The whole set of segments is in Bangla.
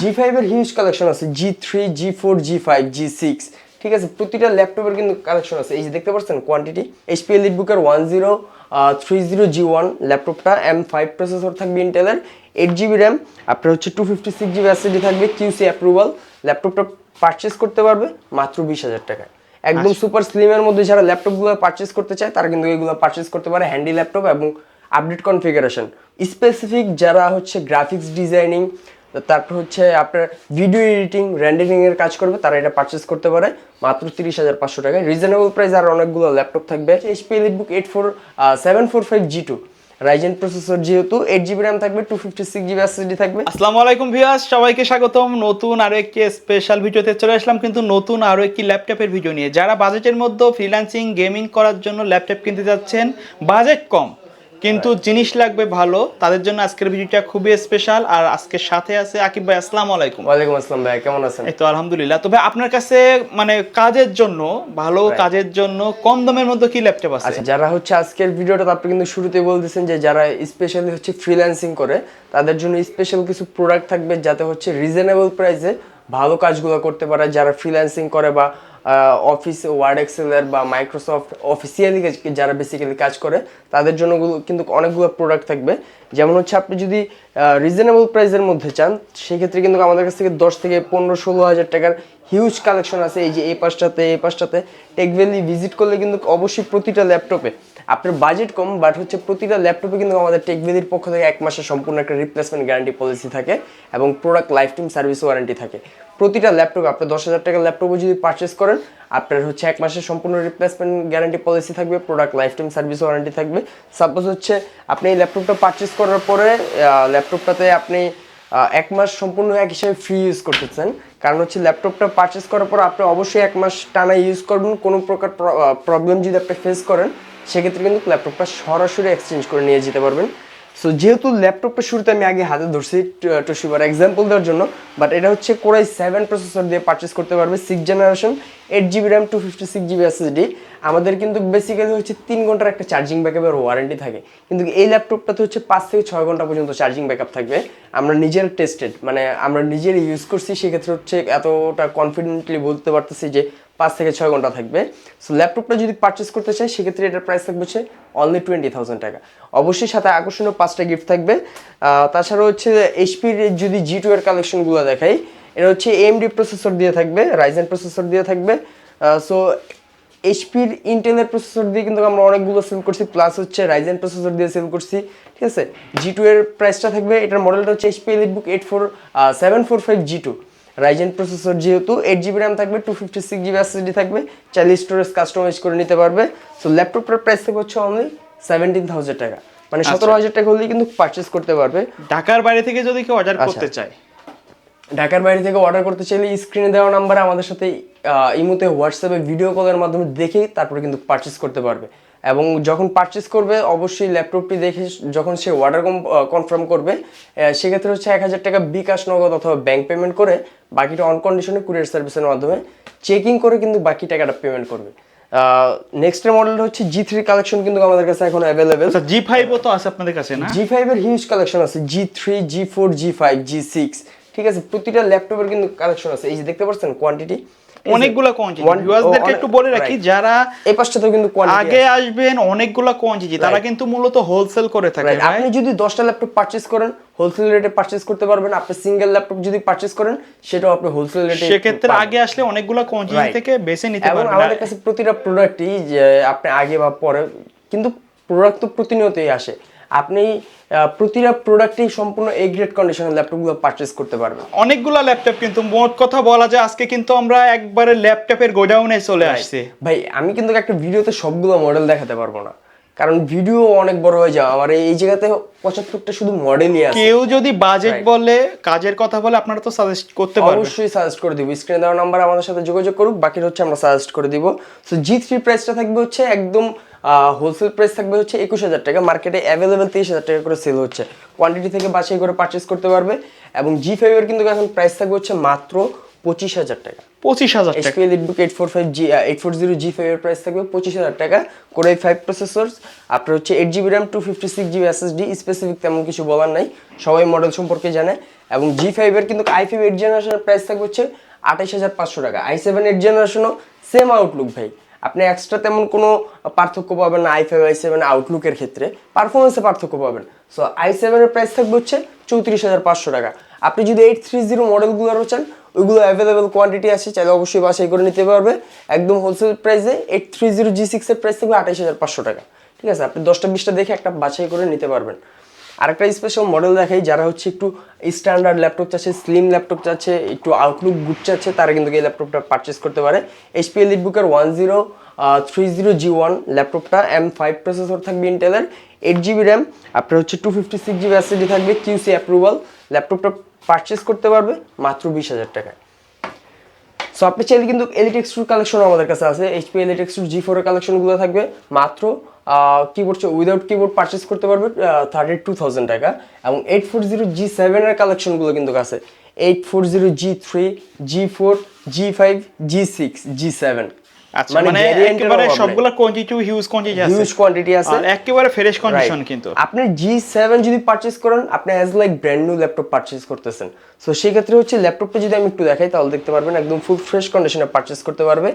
জি ফাইভের হিউজ কালেকশন আছে G three G four G five G six ঠিক আছে? প্রতিটা ল্যাপটপের কিন্তু কালেকশন আছে। এই যে দেখতে পাচ্ছেন কোয়ান্টিটি এইচপি এলিট বুকের one zero three zero G one ল্যাপটপটা এম ফাইভ প্রসেসর থাকবে ইন্টেলের এইট জিবি র্যাম আপনার হচ্ছে two fifty six GB SSD থাকবে কিউসি অ্যাপ্রুভাল ল্যাপটপটা পারচেস করতে পারবে মাত্র বিশ হাজার টাকায়। একদম সুপার স্লিমের মধ্যে যারা ল্যাপটপগুলো পারচেস করতে চায় তারা কিন্তু এগুলো পারচেস করতে পারে হ্যান্ডি ল্যাপটপ এবং আপডেট কনফিগারেশন স্পেসিফিক যারা হচ্ছে গ্রাফিক্স ডিজাইনিং তারপর হচ্ছে আপনার ভিডিও এডিটিং র্যান্ডারিং এর কাজ করবে, তারা এটা পারচেস করতে পারে। মাত্র তিরিশ হাজার পাঁচশো টাকায়। রিজনেবল প্রাইস আর অনেকগুলো ল্যাপটপ থাকবে। HP book eight four seven four five G two Ryzen processor যেহেতু এইট জিবি র্যাম থাকবে two fifty six GB SSD থাকবে। আসসালামু আলাইকুম ভিউয়ার্স, সবাইকে স্বাগতম। নতুন আরও একটি স্পেশাল ভিডিওতে চলে আসলাম কিন্তু নতুন আরও একটি ল্যাপটপের ভিডিও নিয়ে। যারা বাজেটের মধ্যে ফ্রিল্যান্সিং গেমিং করার জন্য ল্যাপটপ কিনতে যাচ্ছেন বাজেট কম। কিন্তু জিনিস লাগবে ভালো তাদের জন্য আজকের ভিডিওটা খুবই স্পেশাল আর আজকের সাথে আছে আকিব ভাই আসসালামু আলাইকুম। ওয়ালাইকুম আসসালাম ভাই কেমন আছেন? এই তো আলহামদুলিল্লাহ। তবে আপনার কাছে মানে কাজের জন্য ভালো কাজের জন্য কম দামের মধ্যে কি ল্যাপটপ আছে? আচ্ছা যারা হচ্ছে আজকের ভিডিওটা আপনি কিন্তু শুরুতে বলতেছেন যে যারা স্পেশালি হচ্ছে ফ্রিল্যান্সিং করে তাদের জন্য স্পেশাল কিছু প্রোডাক্ট থাকবে যাতে হচ্ছে রিজনেবল প্রাইসে ভালো কাজগুলো করতে পারে। যারা ফ্রিল্যান্সিং করে বা অফিস ওয়ার্ড এক্সেলের বা মাইক্রোসফট অফিসিয়ালি যারা বেসিক্যালি কাজ করে, তাদের জন্য কিন্তু অনেকগুলো প্রোডাক্ট থাকবে। যেমন হচ্ছে আপনি যদি রিজনেবল প্রাইসের মধ্যে চান, সেক্ষেত্রে কিন্তু আমাদের কাছ থেকে দশ থেকে পনেরো ষোলো হাজার টাকার হিউজ কালেকশন আছে। এই যে এই পাশটাতে এই পাশটাতে। টেকভ্যালি ভিজিট করলে কিন্তু অবশ্যই প্রতিটা ল্যাপটপে আপনার বাজেট কম বাট হচ্ছে প্রতিটা ল্যাপটপে কিন্তু আমাদের টেক ভ্যালির পক্ষ থেকে এক মাসের সম্পূর্ণ একটা রিপ্লেসমেন্ট গ্যারান্টি পলিসি থাকে এবং product life time service warranty থাকে। প্রতিটা ল্যাপটপ আপনি দশ হাজার টাকার ল্যাপটপও যদি পারচেস করেন, আপনার হচ্ছে এক মাসের সম্পূর্ণ রিপ্লেসমেন্ট গ্যারান্টি পলিসি থাকবে product life time service warranty থাকবে। সাপোজ হচ্ছে আপনি এই ল্যাপটপটা পারচেস করার পরে ল্যাপটপটাতে আপনি এক মাস সম্পূর্ণ এক হিসাবে ফ্রি ইউজ করতেছেন। কারণ হচ্ছে ল্যাপটপটা পারচেস করার পর আপনি অবশ্যই এক মাস টানা ইউজ করবেন। কোনো প্রকার প্রবলেম যদি আপনি ফেস করেন সেক্ষেত্রে কিন্তু ল্যাপটপটা সরাসরি এক্সচেঞ্জ করে নিয়ে যেতে পারবেন। সো যেহেতু ল্যাপটপটা শুরুতে আমি আগে হাতে ধরছি টুসিবার এক্সাম্পল দেওয়ার জন্য বাট এটা হচ্ছে কোরাই সেভেন প্রসেসর দিয়ে পারচেস করতে পারবে six generation eight GB RAM two fifty six GB SSD আমাদের কিন্তু বেসিক্যালি হচ্ছে তিন ঘণ্টার একটা চার্জিং ব্যাকআপের ওয়ারেন্টি থাকে। কিন্তু এই ল্যাপটপটাতে হচ্ছে পাঁচ থেকে ছয় ঘণ্টা পর্যন্ত চার্জিং ব্যাকআপ থাকবে। আমরা নিজের টেস্টেড মানে আমরা নিজের ইউজ করছি, সেক্ষেত্রে হচ্ছে এতটা কনফিডেন্টলি বলতে পারতেছি যে পাঁচ থেকে ছয় ঘণ্টা থাকবে। সো ল্যাপটপটা যদি পারচেস করতে চাই, সেক্ষেত্রে এটার প্রাইস থাকবে হচ্ছে অনলি টোয়েন্টি থাউজেন্ড টাকা। অবশ্যই সাথে আকর্ষণীয় পাঁচটা গিফট থাকবে। তাছাড়া হচ্ছে এইচপির যদি জি টু এর কালেকশনগুলো দেখাই এটা হচ্ছে এমডি প্রসেসর দিয়ে থাকবে রাইজেন প্রসেসর দিয়ে থাকবে। সো এইচপির ইন্টেলের প্রসেসর দিয়ে কিন্তু আমরা অনেকগুলো সেল করছি প্লাস হচ্ছে রাইজেন প্রসেসর দিয়ে সেল করছি ঠিক আছে? জি টু এর প্রাইসটা থাকবে এটার মডেলটা হচ্ছে HP elite book eight four seven four five G two Ryzen processor যেহেতু এইট জিবি র্যাম থাকবে two fifty six GB SSD থাকবে চাইলে স্টোরেজ কাস্টমাইজ করে নিতে পারবে। সো ল্যাপটপটার প্রাইস থাকবে হচ্ছে অনলি সেভেন্টিন থাউজেন্ড টাকা। মানে সতেরো হাজার টাকা হলেই কিন্তু পারচেস করতে পারবে। ঢাকার বাইরে থেকে যদি কেউ অর্ডার আচ্ছা। করতে চায় ঢাকার বাইরে থেকে অর্ডার করতে চাইলে স্ক্রিনে দেওয়া নাম্বারে আমাদের সাথে ইমোতে হোয়াটসঅ্যাপে ভিডিও কলের মাধ্যমে দেখেই তারপরে কিন্তু পারচেস করতে পারবে। এবং যখন পারচেস করবে অবশ্যই ল্যাপটপটি দেখে যখন সে অর্ডার কনফার্ম করবে সেক্ষেত্রে হচ্ছে এক হাজার টাকা বিকাশ নগদ অথবা ব্যাংক পেমেন্ট করে বাকিটা অনকন্ডিশনে কুরিয়ার সার্ভিসের মাধ্যমে চেকিং করে কিন্তু বাকি টাকাটা পেমেন্ট করবে। নেক্সটের মডেল হচ্ছে জি থ্রি কালেকশন কিন্তু আমাদের কাছে এখন অ্যাভেলেবেল জি ফাইভও তো আছে আপনাদের কাছে না? জি ফাইভের হিউজ কালেকশন আছে G three G four G five G six ঠিক আছে প্রতিটা ল্যাপটপের কিন্তু কালেকশন আছে। এই যে দেখতে পাচ্ছেন কোয়ান্টিটি অনেকগুলো কোয়ান্টিটি ভিউয়ার্সদেরকে একটু বলে রাখি যারা এই পাশটাতেও কিন্তু কোয়ান্টিটি আগে আসবেন অনেকগুলো কোয়ান্টিটি তারা কিন্তু মূলত হোলসেল করে থাকে আপনি যদি দশটা ল্যাপটপ পারচেস করেন হোলসেল রেটে পারচেস করতে পারবেন। আপনি সিঙ্গেল ল্যাপটপ যদি পারচেস করেন সেটাও আপনি হোলসেল রেটে সেক্ষেত্রে আগে আসলে অনেকগুলো কোয়ান্টিটি থেকে বেছে নিতে পারবেন। এবং আমাদের কাছে প্রতিটা প্রোডাক্টই যে আপনি আগে বা পরে কিন্তু প্রোডাক্ট তো প্রতিনিয়তই আসে। আপনি প্রতিটা প্রোডাক্টই সম্পূর্ণ এ গ্রেড কন্ডিশনের ল্যাপটপগুলো পারচেস করতে পারবেন। অনেকগুলো ল্যাপটপ কিন্তু মোট কথা বলা যায় আজকে কিন্তু আমরা একবারে ল্যাপটপের গোডাউনে চলে আসছি। ভাই আমি কিন্তু একটা ভিডিওতে সবগুলো মডেল দেখাতে পারব না। কারণ ভিডিও অনেক বড় হয়ে যাবে আমার এই জায়গাতে পঁচাত্তরটা শুধু মডেলই আছে। কেউ যদি বাজেট বলে কাজের কথা বলে আপনারা তো সাজেস্ট করতে পারবেন। অবশ্যই সাজেস্ট করে দিব। স্ক্রিনে দেওয়া নাম্বার আমাদের সাথে যোগাযোগ করুক বাকি হচ্ছে আমরা সাজেস্ট করে দিব। সো জি থ্রি প্রাইসটা থাকবে হচ্ছে একদম হোলসেল প্রাইস থাকবে হচ্ছে একুশ হাজার টাকা। মার্কেটে অ্যাভেলেবেল তেইশ হাজার টাকা করে সেল হচ্ছে। কোয়ান্টিটি থেকে বাছাই করে পারচেস করতে পারবে এবং জি ফাইভের কিন্তু এখন প্রাইস থাকবে হচ্ছে মাত্র পঁচিশ হাজার টাকা। পঁচিশ হাজার টাকা। HP elite book eight four five G eight four zero G ফাইভের প্রাইস থাকবে পঁচিশ হাজার টাকা। করে ফাইভ প্রসেসর আপনার হচ্ছে eight GB RAM two fifty six GB SSD specific তেমন কিছু বলার নাই। সবাই মডেল সম্পর্কে জানে। এবং জি ফাইভের কিন্তু আই ফাইভ এইট জেনারেশনের প্রাইস থাকবে হচ্ছে আঠাইশ হাজার পাঁচশো টাকা। আই সেভেন এইট জেনারেশনও সেম আউটলুক ভাই। আপনি এক্সট্রা তেমন কোনো পার্থক্য পাবেন না আই ফাইভ আই সেভেন আউটলুকের ক্ষেত্রে। পারফরমেন্সে পার্থক্য পাবেন। সো আই সেভেনের প্রাইস থাকবে হচ্ছে চৌত্রিশ হাজার পাঁচশো টাকা। আপনি যদি এইট থ্রি জিরো মডেলগুলোরও চান, ওইগুলো অ্যাভেলেবেল কোয়ান্টিটি আছে, চাইলে অবশ্যই বাছাই করে নিতে পারবে। একদম হোলসেল প্রাইসে এইট থ্রি জিরো জি সিক্সের প্রাইস থাকবে আঠাইশ হাজার পাঁচশো টাকা। ঠিক আছে? আপনি দশটা, বিশটা দেখে একটা বাছাই করে নিতে পারবেন। আরেকটা স্পেশাল মডেল দেখাই, যারা হচ্ছে একটু স্ট্যান্ডার্ড ল্যাপটপ চাচ্ছে স্লিম ল্যাপটপ চাচ্ছে, একটু আউটলুক গুড চাচ্ছে, তারা কিন্তু এই ল্যাপটপটা পারচেস করতে পারে। এইচপি এলিট বুকের one zero three zero G one ল্যাপটপটা এম ফাইভ প্রসেসর থাকবে ইন্টেলের এইট জিবি র্যাম আপনার হচ্ছে two fifty six GB SSD থাকবে কিউসি অ্যাপ্রুভাল ল্যাপটপটা পারচেস করতে পারবে, মাত্র বিশ হাজার টাকায়। সো আপনি চাইলে কিন্তু এলিটেক্স টুর কালেকশন আমাদের কাছে আছে। এইচপি এলিটেক্স টুর জি ফোরের কালেকশনগুলো থাকবে। মাত্র কিবোর্ড উইদাউট কিবোর্ড পারচেস করতে পারবে থার্টি টু থাউজেন্ড টাকা। এবং এইট ফোর জিরো জি সেভেনের কালেকশনগুলো কিন্তু আছে eight four zero G three G four G five G six G seven আচ্ছা মানে একেবারে সবগুলা কোয়ান্টিটি হিউজ কোয়ান্টিটি আছে। হিউজ কোয়ান্টিটি আছে। আর একেবারে ফ্রেশ কন্ডিশন কিন্তু। আপনি যদি পারচেস করেন আপনি as like brand new laptop purchase করতেছেন। সো সেই ক্ষেত্রে হচ্ছে ল্যাপটপটা যদি আমি একটু দেখাই তাহলে দেখতে পারবেন একদম ফুল ফ্রেশ কন্ডিশনে পারচেস করতে পারবে।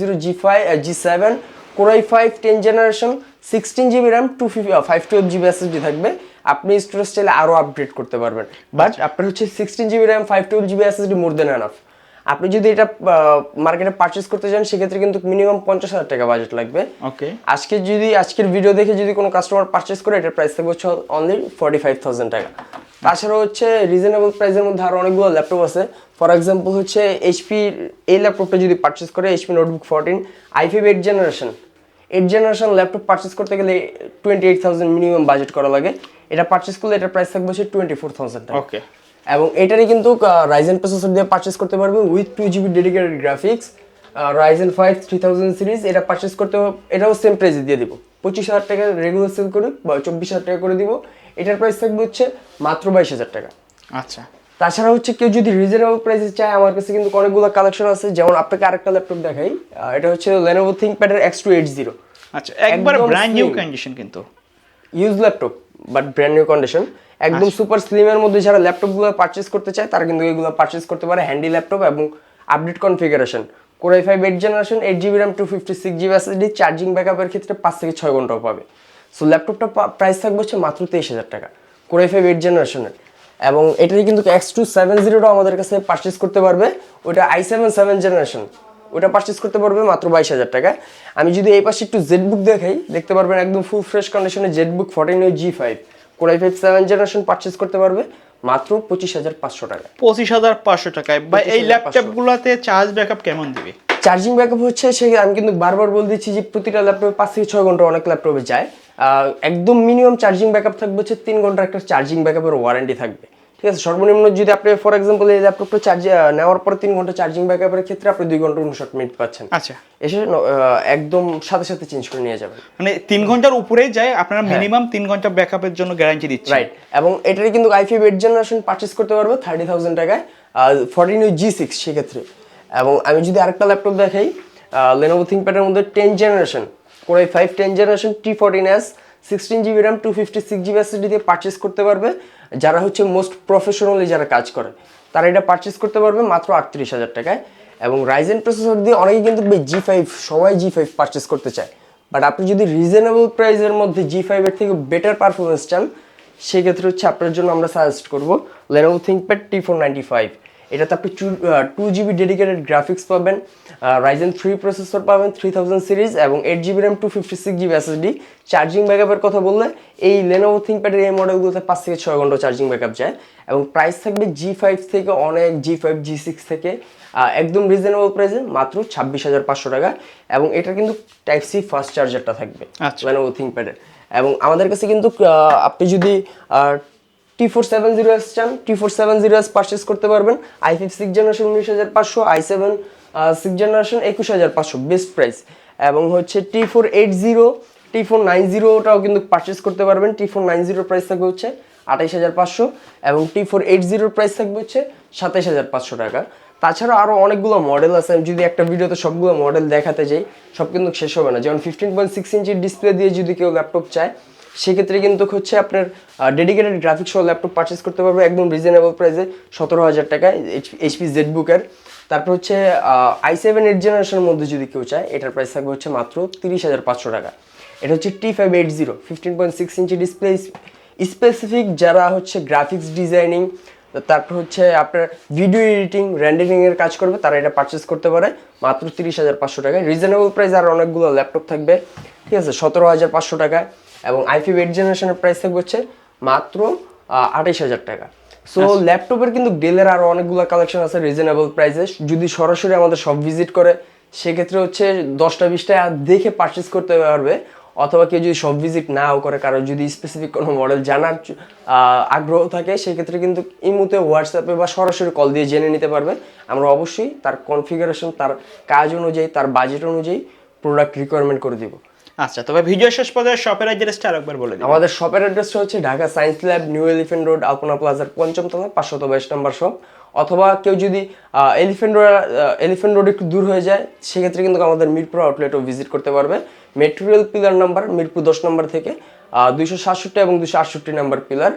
Zero G five G seven core i five ten generation sixteen GB RAM two fifty five twelve GB SSD থাকবে। আপনি স্টোরেজ চাইলে আরও আপডেট করতে পারবেন। বাট আপনার হচ্ছে sixteen GB RAM five twelve GB SSD more than enough আপনি যদি এটা মার্কেটে পারচেস করতে চান সেক্ষেত্রে কিন্তু মিনিমাম পঞ্চাশ হাজার টাকা বাজেট লাগবে। ওকে। আজকে যদি আজকের ভিডিও দেখে যদি কোনো কাস্টমার পারচেস করে এটার প্রাইস থাকবে হচ্ছে অনলি ফর্টি ফাইভ থাউজেন্ড টাকা। তাছাড়া হচ্ছে রিজনেবল প্রাইসের মধ্যে আরও অনেকগুলো ল্যাপটপ আছে। ফর এক্সাম্পল হচ্ছে এইচপি এই ল্যাপটপটা যদি পারচেস করে HP notebook fourteen I five eight generation eight generation laptop purchase করতে গেলে twenty eight thousand minimum budget করা লাগে। এটা পারচেস করলে এটার প্রাইস থাকবে হচ্ছে টোয়েন্টি ফোর থাউজেন্ড ওকে। এবং এটারই কিন্তু রাইজেন প্রসেসর দিয়ে পারচেস করতে পারবে with two GB dedicated graphics Ryzen five three thousand series এটা পারচেস করতে এটাও সেম প্রাইসে দিয়ে দিব। পঁচিশ হাজার টাকা রেগুলার সেল করে বা চব্বিশ হাজার টাকা করে দিব। এটার প্রাইস থাকবে হচ্ছে মাত্র বাইশ হাজার টাকা। আচ্ছা। তাছাড়া হচ্ছে কেউ যদি রিজনেবল প্রাইসে চায় আমার কাছে কিন্তু অনেকগুলো কালেকশন আছে। যেমন আপনাকে আরেকটা ল্যাপটপ দেখাই। এটা হচ্ছে লেনোভো থিঙ্কপ্যাডের এক্স টু এইট জিরো আচ্ছা একবার ব্র্যান্ড নিউ কন্ডিশন কিন্তু। Use laptop but brand new condition একদম সুপার স্লিমের মধ্যে যারা ল্যাপটপগুলো পারচেস করতে চায় তারা কিন্তু এগুলো পারচেস করতে পারে হ্যান্ডি ল্যাপটপ এবং update configuration core i five eight generation eight GB RAM two fifty six GB SSD charging ব্যাকআপের ক্ষেত্রে পাঁচ থেকে ছয় ঘন্টাও পাবে। সো ল্যাপটপটা প্রাইস থাকবে হচ্ছে মাত্র তেইশ হাজার টাকা। কোরাই ফাইভ এইট জেনারেশনের এবং এটারই কিন্তু এক্স টু সেভেন জিরোটাও আমাদের কাছে পারচেস করতে পারবে। ওটা আই সেভেন সেভেন জেনারেশন ওটা পারচেস করতে পারবে মাত্র বাইশ হাজার টাকা। আমি যদি এই পাশে একটু জেড বুক দেখাই দেখতে পারবেন একদম ফুল ফ্রেশ কন্ডিশনে Z book fourteen G five core i five seven generation purchase করতে পারবে মাত্র পঁচিশ হাজার পাঁচশো টাকা। পঁচিশ হাজার পাঁচশো টাকায়। বা এই 25,500 ল্যাপটপ গুলাতে চার্জ ব্যাকআপ কেমন দিবে? চার্জিং ব্যাকআপ হচ্ছে সে আমি কিন্তু বারবার বলে দিচ্ছি যে প্রতিটা ল্যাপটপে পাঁচ থেকে ছয় ঘণ্টা অনেক ল্যাপটপে যায়। একদম মিনিমাম চার্জিং ব্যাকআপ থাকবে হচ্ছে তিন ঘণ্টা একটা চার্জিং ব্যাকআপের ওয়ারেন্টি থাকবে। ঠিক আছে সর্বনিম্ন যদি আপনি ফর এক্সাম্পল এই ল্যাপটপটা চার্জ নেওয়ার পর তিন ঘণ্টা চার্জিং ব্যাকআপের ক্ষেত্রে আপনি দুই ঘণ্টা উনষাট মিনিট পাচ্ছেন। আচ্ছা। এসে একদম সাথে সাথে চেঞ্জ করে নিয়ে যাবেন। মানে তিন ঘণ্টার উপরেই যায় আপনারা মিনিমাম তিন ঘণ্টা ব্যাকআপের জন্য গ্যারান্টি দিচ্ছে রাইট এবং এটারই কিন্তু I five eight generation purchase করতে পারবে থার্টি থাউজেন্ড টাকায় ফর্টিন জি সিক্স সেক্ষেত্রে। এবং আমি যদি আরেকটা ল্যাপটপ দেখাই লেনোভো থিঙ্কপ্যাডের মধ্যে ten generation core i five ten generation T fourteen S sixteen GB RAM two fifty six GB SSD দিয়ে পারচেস করতে পারবে। যারা হচ্ছে মোস্ট প্রফেশনালি যারা কাজ করে, তারা এটা পারচেস করতে পারবে মাত্র আটত্রিশ হাজার টাকায়। এবং রাইজেন প্রসেসর দিয়ে অনেকে কিন্তু জি ফাইভ সবাই জি ফাইভ পারচেস করতে চায়। বাট আপনি যদি রিজনেবল প্রাইসের মধ্যে জি ফাইভের থেকে বেটার পারফরমেন্স চান, সেক্ষেত্রে হচ্ছে আপনার জন্য আমরা সাজেস্ট করব Lenovo ThinkPad T four ninety five এটাতে আপনি টু জিবি ডেডিকেটেড গ্রাফিক্স পাবেন রাইজেন থ্রি প্রসেসর পাবেন থ্রি থাউজেন্ড সিরিজ এবং eight GB RAM two fifty six GB SSD charging ব্যাকআপের কথা বললে এই লেনোভো থিঙ্কপ্যাডের এই মডেলগুলোতে পাঁচ থেকে ছয় ঘণ্টা চার্জিং ব্যাকআপ যায় এবং প্রাইস থাকবে জি ফাইভ থেকে অনেক জি ফাইভ জি সিক্স থেকে একদম রিজনেবল প্রাইসে মাত্র ছাব্বিশ হাজার পাঁচশো টাকা এবং এটা কিন্তু টাইপ সি ফাস্ট চার্জারটা থাকবে আচ্ছা। লেনোভো থিঙ্কপ্যাডের এবং আমাদের কাছে কিন্তু আপনি যদি T four seven zero S চান T four seven zero S purchase করতে পারবেন। আই ফাইভ সিক্স জেনারেশন উনিশ হাজার পাঁচশো আই সেভেন সিক্স জেনারেশন একুশ হাজার পাঁচশো বেস্ট প্রাইস এবং হচ্ছে T four eight zero T four nine জিরোটাও কিন্তু পারচেস করতে পারবেন। টি ফোর নাইন জিরোর প্রাইস থাকবে হচ্ছে আঠাইশ হাজার পাঁচশো এবং টি ফোর এইট জিরোর প্রাইস থাকবে হচ্ছে সাতাইশ হাজার পাঁচশো টাকা। তাছাড়া আরও অনেকগুলো মডেল আছে। আমি যদি একটা ভিডিওতে সবগুলো মডেল দেখাতে যাই, সব কিন্তু শেষ হবে না। যেমন ফিফটিন পয়েন্ট সিক্স ইঞ্চির ডিসপ্লে দিয়ে যদি কেউ ল্যাপটপ চায় সেক্ষেত্রে কিন্তু হচ্ছে আপনার ডেডিকেটেড গ্রাফিক্স সহ ল্যাপটপ পারচেস করতে পারবে একদম রিজনেবল প্রাইসে সতেরো হাজার টাকায় এইচপি জেড বুকের তারপর হচ্ছে আই সেভেন এইট জেনারেশনের মধ্যে যদি কেউ চায়, এটার প্রাইস থাকবে হচ্ছে মাত্র তিরিশ হাজার পাঁচশো টাকা। এটা হচ্ছে T five eight zero fifteen point six inch display specific যারা হচ্ছে গ্রাফিক্স ডিজাইনিং তারপর হচ্ছে আপনার ভিডিও এডিটিং র্যান্ডারিং এর কাজ করবে, তারা এটা পারচেস করতে পারে মাত্র তিরিশ হাজার পাঁচশো টাকায়। রিজনেবল প্রাইস আর অনেকগুলো ল্যাপটপ থাকবে। ঠিক আছে, সতেরো হাজার পাঁচশো টাকায়। এবং আইফি এইট জেনারেশনের প্রাইস থাকবে হচ্ছে মাত্র আঠাইশ হাজার টাকা। সো ল্যাপটপের কিন্তু ডেলের আরও অনেকগুলো কালেকশন আছে রিজনেবল প্রাইসে যদি সরাসরি আমাদের সব ভিজিট করে সেক্ষেত্রে হচ্ছে দশটা বিশটা দেখে পারচেস করতে পারবে। অথবা কেউ যদি সব ভিজিট নাও করে কারও যদি স্পেসিফিক কোনো মডেল জানার আগ্রহ থাকে সেক্ষেত্রে কিন্তু এই মুহূর্তে হোয়াটসঅ্যাপে বা সরাসরি কল দিয়ে জেনে নিতে পারবে। আমরা অবশ্যই তার কনফিগারেশন তার কাজ অনুযায়ী তার বাজেট অনুযায়ী প্রোডাক্ট রিকোয়ারমেন্ট করে দিব। আচ্ছা তবে ভিডিও শেষ পর্যায়ে শপের অ্যাড্রেসটা আরেকবার বলে দিন আমাদের শপের অ্যাড্রেসটা হচ্ছে Dhaka science lab new elephant road Alpana প্লাজার পঞ্চম তলা পাঁচশত বাইশ নম্বর শপ অথবা কেউ যদি এলিফেন্ট রোড এলিফেন্ট রোড একটু দূর হয়ে যায়, সেক্ষেত্রে কিন্তু আমাদের মিরপুর আউটলেটও ভিজিট করতে পারবে। মেটেরিয়াল পিলার নাম্বার মিরপুর দশ নম্বর থেকে দুইশো সাতষট্টি এবং দুশো আটষট্টি নাম্বার পিলার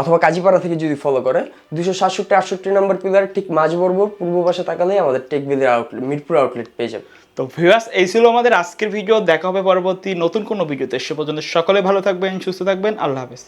অথবা কাজীপাড়া থেকে যদি ফলো করে দুশো সাতষট্টি আটষট্টি নাম্বার পিলার ঠিক মাঝ বরাবর পূর্ব পাশে তাকালেই আমাদের টেক টেকবিলের আউটলেট মিরপুর আউটলেট পেয়ে যাবে। তো ভিউয়ার্স, এই ছিল আমাদের আজকের ভিডিও। দেখা হবে পরবর্তী নতুন কোনো ভিডিওতে। সে পর্যন্ত সকলে ভালো থাকবেন, সুস্থ থাকবেন। আল্লাহ হাফেজ।